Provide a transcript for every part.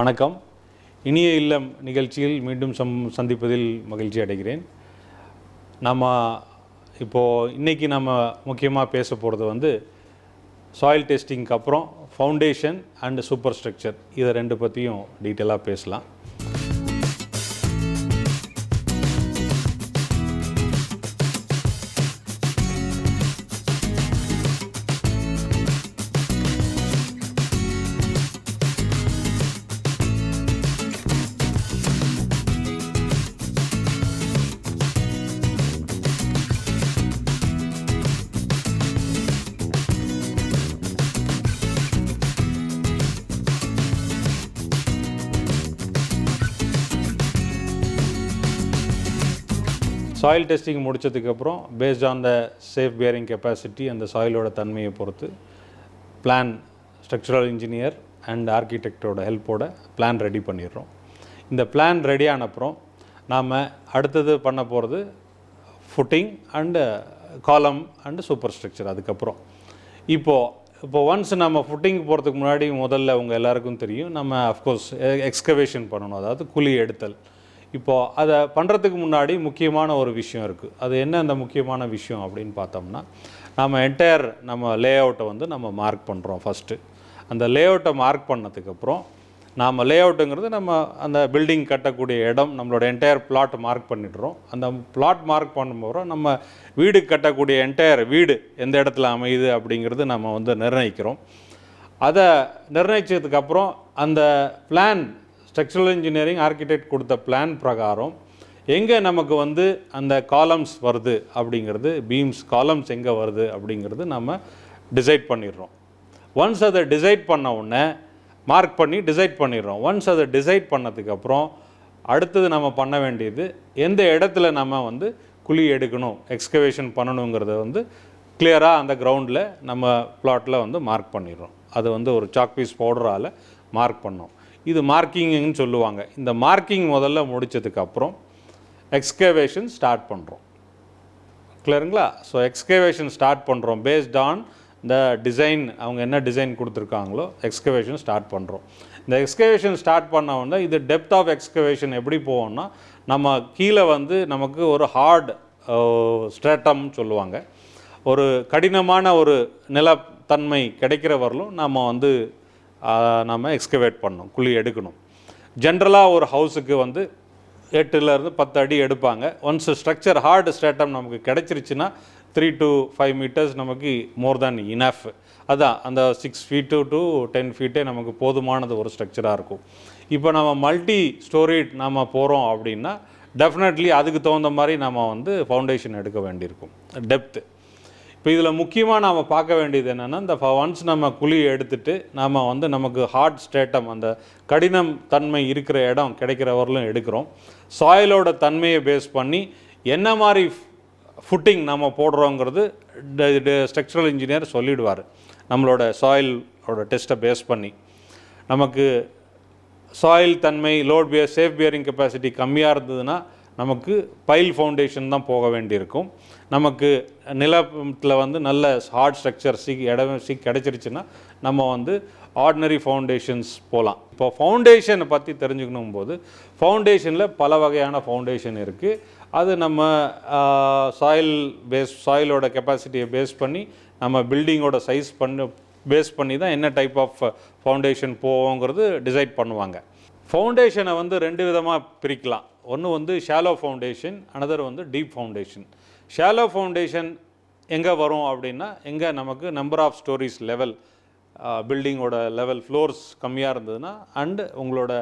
வணக்கம். இனிய இல்லம் நிகழ்ச்சியில் மீண்டும் சம் சந்திப்பதில் மகிழ்ச்சி அடைகிறேன். நம்ம இப்போது இன்றைக்கி நம்ம முக்கியமாக பேச போகிறது வந்து சாயில் டெஸ்டிங்க்கு அப்புறம் ஃபவுண்டேஷன் அண்ட் சூப்பர் ஸ்ட்ரக்சர் இதை ரெண்டு பற்றியும் டீட்டெயிலாக பேசலாம். சாயில் டெஸ்டிங் முடித்ததுக்கப்புறம் based on the safe bearing capacity அந்த சாயிலோட தன்மையை பொறுத்து பிளான் ஸ்ட்ரக்சரல் இன்ஜினியர் அண்ட் ஆர்கிடெக்டோட ஹெல்ப்போட பிளான் ரெடி பண்ணிடுறோம். இந்த பிளான் ரெடி ஆன அப்புறம் நாம் அடுத்தது பண்ண போகிறது footing and column and super structure அதுக்கப்புறம். இப்போது இப்போ ஒன்ஸ் நம்ம ஃபுட்டிங் போகிறதுக்கு முன்னாடி முதல்ல உங்கள் எல்லாருக்கும் தெரியும் நம்ம அஃப்கோர்ஸ் எக்ஸ்கவேஷன் பண்ணணும். அதாவது குழி எடுத்தல். இப்போது அதை பண்ணுறதுக்கு முன்னாடி முக்கியமான ஒரு விஷயம் இருக்குது அது என்ன அந்த முக்கியமான விஷயம் அப்படின்னு பார்த்தோம்னா நம்ம என்டையர் நம்ம லே அவுட்டை வந்து நம்ம மார்க் பண்ணுறோம் ஃபஸ்ட்டு அந்த லே அவுட்டை மார்க் பண்ணதுக்கப்புறம் நாம் லே அவுட்டுங்கிறது நம்ம அந்த பில்டிங் கட்டக்கூடிய இடம் நம்மளோட என்டையர் பிளாட் மார்க் பண்ணிடுறோம். அந்த பிளாட் மார்க் பண்ணும்போது நம்ம வீடு கட்டக்கூடிய என்டையர் வீடு எந்த இடத்துல அமையுது அப்படிங்கிறது நம்ம வந்து நிர்ணயிக்கிறோம். அதை நிர்ணயிச்சதுக்கப்புறம் அந்த பிளான் ஸ்ட்ரக்சரல் இன்ஜினியரிங் ஆர்கிடெக்ட் கொடுத்த பிளான் பிரகாரம் எங்கே நமக்கு வந்து அந்த காலம்ஸ் வருது அப்படிங்கிறது பீம்ஸ் காலம்ஸ் எங்கே வருது அப்படிங்கிறது நம்ம டிசைட் பண்ணிடுறோம். ஒன்ஸ் அதை டிசைட் பண்ண உடனே மார்க் பண்ணி டிசைட் பண்ணிடுறோம். ஒன்ஸ் அதை டிசைட் பண்ணதுக்கப்புறம் அடுத்தது நம்ம பண்ண வேண்டியது எந்த இடத்துல நம்ம வந்து குழி எடுக்கணும் எக்ஸ்கவேஷன் பண்ணணுங்கிறத வந்து கிளியராக அந்த கிரவுண்டில் நம்ம பிளாட்டில் வந்து மார்க் பண்ணிடுறோம். அது வந்து ஒரு சாக் பீஸ் பவுடரால் மார்க் பண்ணோம். இது மார்க்கிங்னு சொல்லுவாங்க. இந்த மார்க்கிங் முதல்ல முடிச்சதுக்கப்புறம் எக்ஸ்கவேஷன் ஸ்டார்ட் பண்ணுறோம் கிளியருங்களா ஸோ எக்ஸ்கவேஷன் ஸ்டார்ட் பண்ணுறோம் பேஸ்ட் ஆன் இந்த டிசைன் அவங்க என்ன டிசைன் கொடுத்துருக்காங்களோ எக்ஸ்கவேஷன் ஸ்டார்ட் பண்ணுறோம் இந்த எக்ஸ்கவேஷன் ஸ்டார்ட் பண்ண உடனே இது டெப்த் ஆஃப் எக்ஸ்கவேஷன் எப்படி போவோம்னா நம்ம கீழே வந்து நமக்கு ஒரு ஹார்ட் ஸ்ட்ரேட்டம்னு சொல்லுவாங்க. ஒரு கடினமான ஒரு நிலத்தன்மை கிடைக்கிற வரலும் நம்ம வந்து நம்ம எக்ஸ்கவேட் பண்ணணும் குழி எடுக்கணும். ஜென்ரலாக ஒரு ஹவுஸுக்கு வந்து எட்டுலேருந்து பத்து அடி எடுப்பாங்க. ஒன்ஸ் ஸ்ட்ரக்சர் ஹார்டு ஸ்டேட்டம் நமக்கு கிடச்சிருச்சுன்னா த்ரீ டு ஃபைவ் மீட்டர்ஸ் நமக்கு மோர் தேன் இனஃப் அதான் அந்த சிக்ஸ் ஃபீட்டு டு டென் ஃபீட்டே நமக்கு போதுமானது ஒரு ஸ்ட்ரக்சராக இருக்கும். இப்போ நம்ம மல்டி ஸ்டோரி நம்ம போகிறோம் அப்படின்னா டெஃபினெட்லி அதுக்கு தகுந்த மாதிரி நம்ம வந்து ஃபவுண்டேஷன் எடுக்க வேண்டியிருக்கும். டெப்த்து இப்போ இதில் முக்கியமாக நாம் பார்க்க வேண்டியது என்னென்னா இந்த ஒன்ஸ் நம்ம குழி எடுத்துட்டு நாம் வந்து நமக்கு ஹார்ட் ஸ்டேட்டம் அந்த கடினம் தன்மை இருக்கிற இடம் கிடைக்கிற வரலும் எடுக்கிறோம் சாயிலோட தன்மையை பேஸ் பண்ணி என்ன மாதிரி ஃபுட்டிங் நம்ம போடுறோங்கிறது ஸ்ட்ரக்சரல் இன்ஜினியர் சொல்லிடுவார். நம்மளோட சாயிலோட டெஸ்ட்டை பேஸ் பண்ணி. நமக்கு சாயில் தன்மை load bear safe bearing capacity கம்மியாக இருந்ததுன்னா நமக்கு பைல் ஃபவுண்டேஷன் தான் போக வேண்டியிருக்கும். நமக்கு நிலத்தில் வந்து நல்ல ஹார்ட் ஸ்ட்ரக்சர் சி இடம் சி கிடச்சிருச்சுன்னா நம்ம வந்து ஆர்டினரி ஃபவுண்டேஷன்ஸ் போகலாம் இப்போ ஃபவுண்டேஷனை பற்றி தெரிஞ்சுக்கணும் போது ஃபவுண்டேஷனில் பல வகையான ஃபவுண்டேஷன் இருக்குது அது நம்ம சாயில் பேஸ் சாயிலோட கெப்பாசிட்டியை பேஸ் பண்ணி நம்ம பில்டிங்கோட சைஸ் பண்ண பேஸ் பண்ணி தான் என்ன டைப் ஆஃப் ஃபவுண்டேஷன் போவோங்கிறது டிசைட் பண்ணுவாங்க. ஃபவுண்டேஷனை வந்து ரெண்டு விதமாக பிரிக்கலாம். ஒன்று வந்து ஷாலோ ஃபவுண்டேஷன் அனதர் வந்து டீப் ஃபவுண்டேஷன் ஷாலோ ஃபவுண்டேஷன் எங்கே வரும் அப்படின்னா எங்கே நமக்கு நம்பர் ஆஃப் ஸ்டோரிஸ் லெவல் பில்டிங்கோட லெவல் ஃப்ளோர்ஸ் கம்மியாக இருந்ததுன்னா அண்டு உங்களோட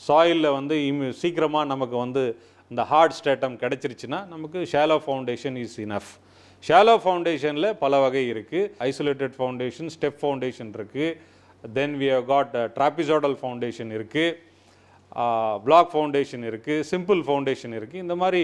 சாயிலில் வந்து இம் சீக்கிரமாக நமக்கு வந்து இந்த ஹார்ட் ஸ்டேட்டம் கிடச்சிருச்சுன்னா நமக்கு shallow foundation is enough shallow ஃபவுண்டேஷனில் பல வகை இருக்குது ஐசோலேட்டட் ஃபவுண்டேஷன் ஸ்டெப் ஃபவுண்டேஷன் இருக்குது then we have got trapezoidal foundation இருக்குது பிளாக் ஃபவுண்டேஷன் இருக்குது சிம்பிள் ஃபவுண்டேஷன் இருக்குது இந்த மாதிரி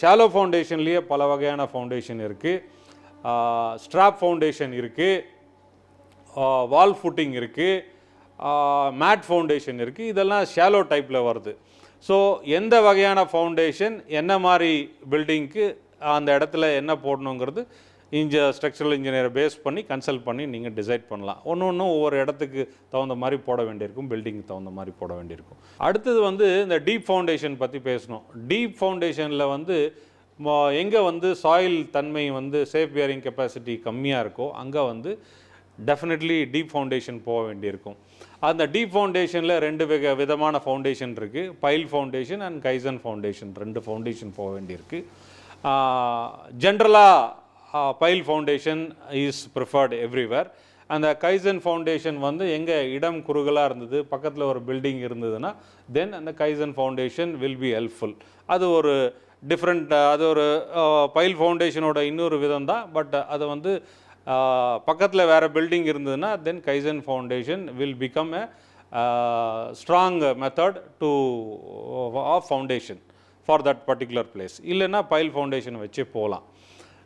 ஷாலோ ஃபவுண்டேஷன்லேயே பல வகையான ஃபவுண்டேஷன் இருக்குது ஸ்ட்ராப் ஃபவுண்டேஷன் இருக்குது வால் ஃபுட்டிங் இருக்குது மேட் ஃபவுண்டேஷன் இருக்குது இதெல்லாம் ஷாலோ டைப்பில் வருது. ஸோ எந்த வகையான ஃபவுண்டேஷன் என்ன மாதிரி பில்டிங்க்கு அந்த இடத்துல என்ன போடணுங்கிறது இன்ஜ ஸ்ட்ரக்சரல் இன்ஜினியரை பேஸ் பண்ணி கன்சல்ட் பண்ணி நீங்கள் டிசைட் பண்ணலாம். ஒன்று ஒன்றும் ஒவ்வொரு இடத்துக்கு தகுந்த மாதிரி போட வேண்டியிருக்கும். பில்டிங்க்கு தகுந்த மாதிரி போட வேண்டியிருக்கும். அடுத்தது வந்து இந்த டீப் ஃபவுண்டேஷன் பற்றி பேசணும். டீப் ஃபவுண்டேஷனில் வந்து எங்கே வந்து சாயில் தன்மை வந்து சேஃப் பியரிங் கெப்பாசிட்டி கம்மியாக இருக்கோ அங்கே வந்து டெஃபினெட்லி டீப் ஃபவுண்டேஷன் போக வேண்டியிருக்கும். அந்த டீப் ஃபவுண்டேஷனில் ரெண்டு விக விதமான ஃபவுண்டேஷன் இருக்குது pile foundation and caisson foundation ரெண்டு ஃபவுண்டேஷன் போக வேண்டியிருக்கு. ஜென்ரலாக pile foundation is preferred everywhere அந்த கைசன் ஃபவுண்டேஷன் வந்து எங்கே இடம் குறுகலாக இருந்தது பக்கத்தில் ஒரு பில்டிங் இருந்ததுன்னா தென் அந்த caisson foundation will be helpful அது ஒரு டிஃப்ரெண்ட் அது ஒரு பைல் ஃபவுண்டேஷனோட இன்னொரு விதம் தான் பட் அது வந்து பக்கத்தில் வேறு பில்டிங் இருந்ததுன்னா then caisson foundation will become a strong method to of foundation for that particular place இல்லைன்னா பைல் ஃபவுண்டேஷன் வச்சே போகலாம்.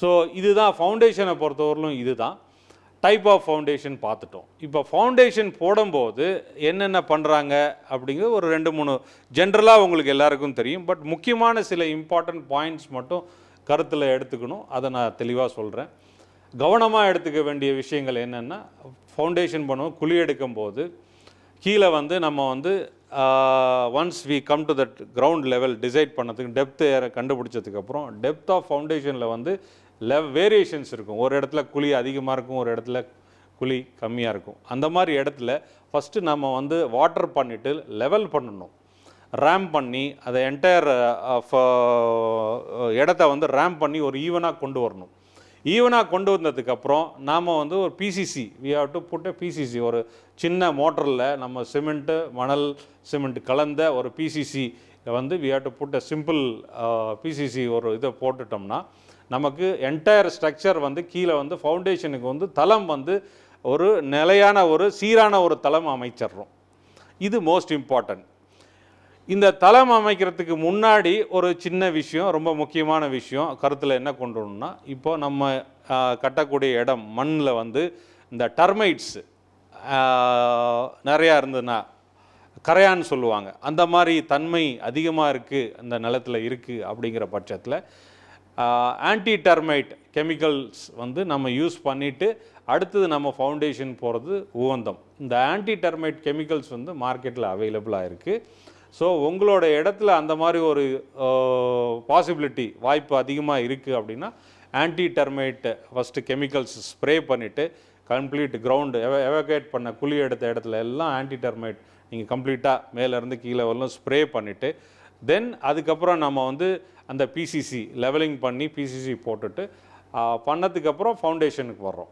ஸோ இதுதான் ஃபவுண்டேஷனை பொறுத்தவரையிலும் இதுதான். டைப் ஆஃப் ஃபவுண்டேஷன் பார்த்துட்டோம். இப்போ ஃபவுண்டேஷன் போடும்போது என்னென்ன பண்ணுறாங்க அப்படிங்கிறது ஒரு ரெண்டு மூணு ஜென்ரலாக உங்களுக்கு எல்லாருக்கும் தெரியும். பட் முக்கியமான சில இம்பார்ட்டண்ட் பாயிண்ட்ஸ் மட்டும் கருத்தில் எடுத்துக்கணும். அதை நான் தெளிவாக சொல்கிறேன் கவனமாக எடுத்துக்க வேண்டிய விஷயங்கள் என்னென்னா ஃபவுண்டேஷன் பண்ணுவோம். குழி எடுக்கும்போது கீழே வந்து நம்ம வந்து once we come to that ground level decide பண்ணதுக்கு ஏரை கண்டுபிடிச்சதுக்கப்புறம் டெப்த் ஆஃப் ஃபவுண்டேஷனில் வந்து லெவ் வேரியேஷன்ஸ் இருக்கும். ஒரு இடத்துல குழி அதிகமாக இருக்கும் ஒரு இடத்துல குழி கம்மியாக இருக்கும். அந்த மாதிரி இடத்துல ஃபஸ்ட்டு நம்ம வந்து வாட்டர் பண்ணிவிட்டு லெவல் பண்ணணும். ரேம் பண்ணி அதை என்டையர் இடத்த வந்து ரேம் பண்ணி ஒரு ஈவனாக கொண்டு வரணும். ஈவனாக கொண்டு வந்ததுக்கப்புறம் நாம் வந்து ஒரு PCC we have to put PCC ஒரு சின்ன மோட்டரில் நம்ம சிமெண்ட்டு மணல் சிமெண்ட் கலந்த ஒரு பிசிசி வந்து we have to put simple PCC ஒரு இதை போட்டுட்டோம்னா நமக்கு என்டையர் ஸ்ட்ரக்சர் வந்து கீழே வந்து ஃபவுண்டேஷனுக்கு வந்து தளம் வந்து ஒரு நிலையான ஒரு சீரான ஒரு தளம் அமைச்சிடுறோம். இது மோஸ்ட் இம்பார்ட்டன்ட் இந்த தளம் அமைக்கிறதுக்கு முன்னாடி ஒரு சின்ன விஷயம் ரொம்ப முக்கியமான விஷயம் கருத்தில் என்ன கொண்டு வரணும்னா இப்போ நம்ம கட்டக்கூடிய இடம் மண்ணில் வந்து இந்த டர்மைட்ஸ் நிறையா இருந்ததுன்னா கரையான்னு சொல்லுவாங்க. அந்த மாதிரி தன்மை அதிகமாக இருக்குது அந்த நிலத்தில் இருக்குது அப்படிங்கிற பட்சத்தில் ஆன்டி டர்மைட் கெமிக்கல்ஸ் வந்து நம்ம யூஸ் பண்ணிவிட்டு அடுத்தது நம்ம ஃபவுண்டேஷன் போகிறது உகந்தம். இந்த ஆன்டி டர்மைட் கெமிக்கல்ஸ் வந்து மார்க்கெட்டில் அவைலபிளாக இருக்குது ஸோ உங்களோட இடத்துல அந்த மாதிரி ஒரு பாசிபிலிட்டி வாய்ப்பு அதிகமாக இருக்குது அப்படின்னா anti termite first chemicals spray பண்ணிவிட்டு கம்ப்ளீட் கிரவுண்டு எவ எவகேட் பண்ண குழி எடுத்த இடத்துல எல்லாம் ஆன்டி டெர்மைட் நீங்கள் கம்ப்ளீட்டாக மேலேருந்து கீழே வரலாம் ஸ்ப்ரே பண்ணிவிட்டு தென் அதுக்கப்புறம் நம்ம வந்து அந்த பிசிசி லெவலிங் பண்ணி பிசிசி போட்டுட்டு பண்ணதுக்கப்புறம் ஃபவுண்டேஷனுக்கு வர்றோம்.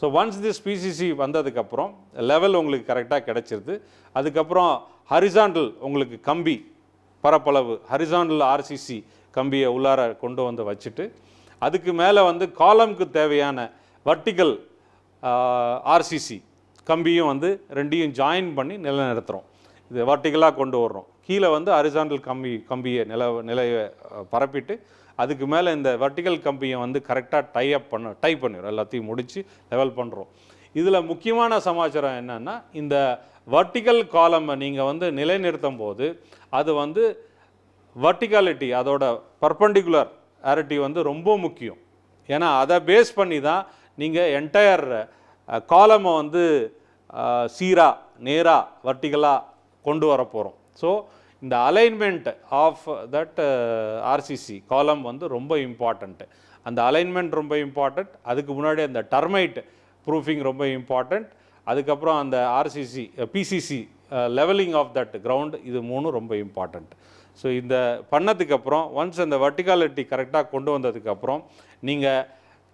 ஸோ ஒன்ஸ் திஸ் பிசிசி வந்ததுக்கப்புறம் லெவல் உங்களுக்கு கரெக்டாக கிடச்சிருது. அதுக்கப்புறம் ஹரிசாண்டல் உங்களுக்கு கம்பி பரப்பளவு ஹரிசாண்டல் ஆர்சிசி கம்பியை உள்ளார கொண்டு வந்து வச்சுட்டு அதுக்கு மேலே வந்து காலம்க்கு தேவையான வர்டிக்கல் ஆர்சிசி கம்பியும் வந்து ரெண்டையும் ஜாயின் பண்ணி நிலைநிறுத்துகிறோம் இது வர்டிக்கலாக கொண்டு வர்றோம். கீழே வந்து ஹரிசாண்டல் கம்பி கம்பியை நில நிலையை பரப்பிட்டு அதுக்கு மேலே இந்த வர்டிக்கல் கம்பியை வந்து கரெக்டாக டை அப் பண்ண டை பண்ணிடுறோம் எல்லாத்தையும் முடித்து லெவல் பண்ணுறோம் இதில் முக்கியமான சமாச்சாரம் என்னன்னா இந்த வர்டிக்கல் காலமை நீங்கள் வந்து நிலைநிறுத்தும் போது அது வந்து வர்டிகாலிட்டி அதோட பர்பண்டிகுலர் ஆரிட்டி வந்து ரொம்ப முக்கியம். ஏன்னா அதை பேஸ் பண்ணி தான் நீங்கள் என்டையர் காலமை வந்து சீராக நேராக வர்டிகலாக கொண்டு வர போகிறோம் ஸோ இந்த அலைன்மெண்ட் ஆஃப் தட் ஆர்சிசி காலம் வந்து ரொம்ப இம்பார்ட்டண்ட்டு அந்த அலைன்மெண்ட் ரொம்ப இம்பார்ட்டண்ட் அதுக்கு முன்னாடி அந்த டர்மைட் ப்ரூஃபிங் ரொம்ப இம்பார்ட்டண்ட் அதுக்கப்புறம் அந்த RCC PCC levelling of that ground இது மூணும் ரொம்ப இம்பார்ட்டண்ட் ஸோ இந்த பண்ணதுக்கப்புறம் ஒன்ஸ் அந்த வர்டிகாலிட்டி கரெக்டாக கொண்டு வந்ததுக்கப்புறம் நீங்கள்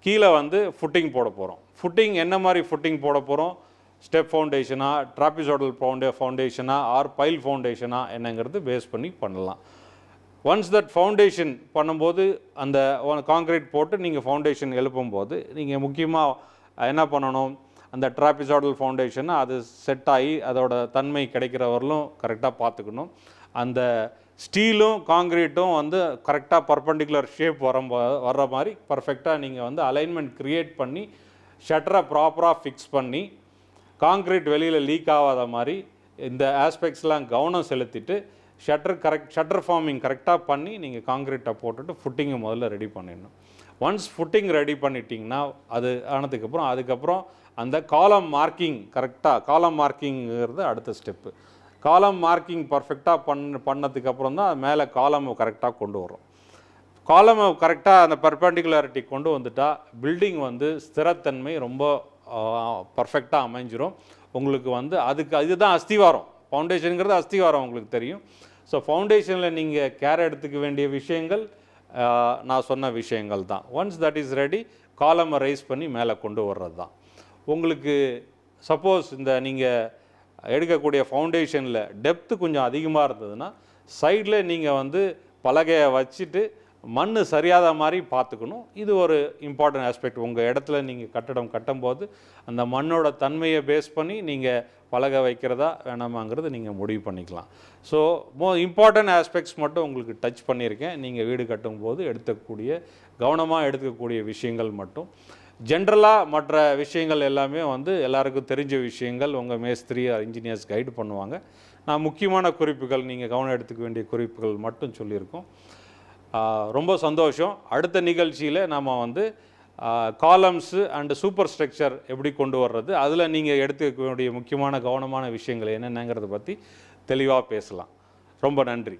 கீழே வந்து ஃபுட்டிங் போட போகிறோம் ஃபுட்டிங் என்ன மாதிரி ஃபுட்டிங் போட போகிறோம் ஸ்டெப் ஃபவுண்டேஷனா ட்ராபிசோடல் ஃபவுண்டே ஃபவுண்டேஷனா ஆர் பைல் ஃபவுண்டேஷனா என்னங்கிறது பேஸ் பண்ணி பண்ணலாம். ஒன்ஸ் தட் ஃபவுண்டேஷன் பண்ணும்போது அந்த காங்கிரீட் போட்டு நீங்கள் ஃபவுண்டேஷன் எழுப்பும்போது நீங்கள் முக்கியமாக என்ன பண்ணணும்? அந்த ட்ராபிசாடல் ஃபவுண்டேஷன் அது செட் ஆகி அதோட தன்மை கிடைக்கிற வரலும் கரெக்டாக பார்த்துக்கணும். அந்த ஸ்டீலும் காங்க்ரீட்டும் வந்து கரெக்டாக பர்பண்டிகுலர் ஷேப் வர வர்ற மாதிரி பர்ஃபெக்டாக நீங்கள் வந்து அலைன்மெண்ட் க்ரியேட் பண்ணி ஷட்டரை ப்ராப்பராக ஃபிக்ஸ் பண்ணி காங்க்ரீட் வெளியில் லீக் ஆகாத மாதிரி இந்த ஆஸ்பெக்ட்ஸ்லாம் கவனம் செலுத்திட்டு ஷட்டர் கரெக்ட் ஷட்டர் ஃபார்மிங் கரெக்டாக பண்ணி நீங்கள் காங்கிரீட்டை போட்டுட்டு ஃபுட்டிங்கை முதல்ல ரெடி பண்ணிடணும். ஒன்ஸ் ஃபுட்டிங் ரெடி பண்ணிட்டீங்கன்னா அது ஆனதுக்கப்புறம் அதுக்கப்புறம் அந்த காலம் மார்க்கிங் கரெக்டாக காலம் மார்க்கிங்கிறது அடுத்த ஸ்டெப்பு காலம் மார்க்கிங் பர்ஃபெக்டாக பண்ண பண்ணதுக்கப்புறம் தான் மேலே காலம் கரெக்டாக கொண்டு வரும். காலமை கரெக்டாக அந்த பர்பண்டிகுலாரிட்டி கொண்டு வந்துட்டால் பில்டிங் வந்து ஸ்திரத்தன்மை ரொம்ப பர்ஃபெக்டாக அமைஞ்சிரும். உங்களுக்கு வந்து அதுக்கு இதுதான் அஸ்திவாரம். ஃபவுண்டேஷனுங்கிறது அஸ்திவாரம் உங்களுக்கு தெரியும். ஸோ ஃபவுண்டேஷனில் நீங்கள் கேர் எடுத்துக்க வேண்டிய விஷயங்கள் நான் சொன்ன விஷயங்கள் தான். ஒன்ஸ் தட் இஸ் ரெடி காலமை ரைஸ் பண்ணி மேலே கொண்டு வர்றது தான். உங்களுக்கு சப்போஸ் இந்த நீங்கள் எடுக்கக்கூடிய ஃபவுண்டேஷனில் டெப்த்து கொஞ்சம் அதிகமாக இருந்ததுன்னா சைடில் நீங்கள் வந்து பலகையை வச்சுட்டு மண் சரியாத மாதிரி பார்த்துக்கணும். இது ஒரு இம்பார்ட்டன்ட் ஆஸ்பெக்ட் உங்கள் இடத்துல நீங்கள் கட்டடம் கட்டும்போது அந்த மண்ணோட தன்மையை பேஸ் பண்ணி நீங்கள் பழக வைக்கிறதா வேணாமாங்கிறது நீங்கள் முடிவு பண்ணிக்கலாம். ஸோ மோ இம்பார்ட்டன்ட் ஆஸ்பெக்ட்ஸ் மட்டும் உங்களுக்கு டச் பண்ணியிருக்கேன். நீங்கள் வீடு கட்டும்போது எடுக்கக்கூடிய கவனமாக எடுத்துக்கக்கூடிய விஷயங்கள் மட்டும். ஜென்ரலாக மற்ற விஷயங்கள் எல்லாமே வந்து எல்லாருக்கும் தெரிஞ்ச விஷயங்கள் உங்கள் மேஸ்திரி இன்ஜினியர்ஸ் கைடு பண்ணுவாங்க. நான் முக்கியமான குறிப்புகள் நீங்கள் கவனம் எடுத்துக்க வேண்டிய குறிப்புகள் மட்டும் சொல்லியிருக்கோம். ரொம்ப சந்தோஷம். அடுத்த நிகழ்ச்சியில் நாம் வந்து காலம்ஸு அண்டு சூப்பர் ஸ்ட்ரக்சர் எப்படி கொண்டு வர்றது அதில் நீங்கள் எடுத்துக்க வேண்டிய முக்கியமான கவனமான விஷயங்கள் என்னென்னங்கிறத பற்றி தெளிவாக பேசலாம். ரொம்ப நன்றி.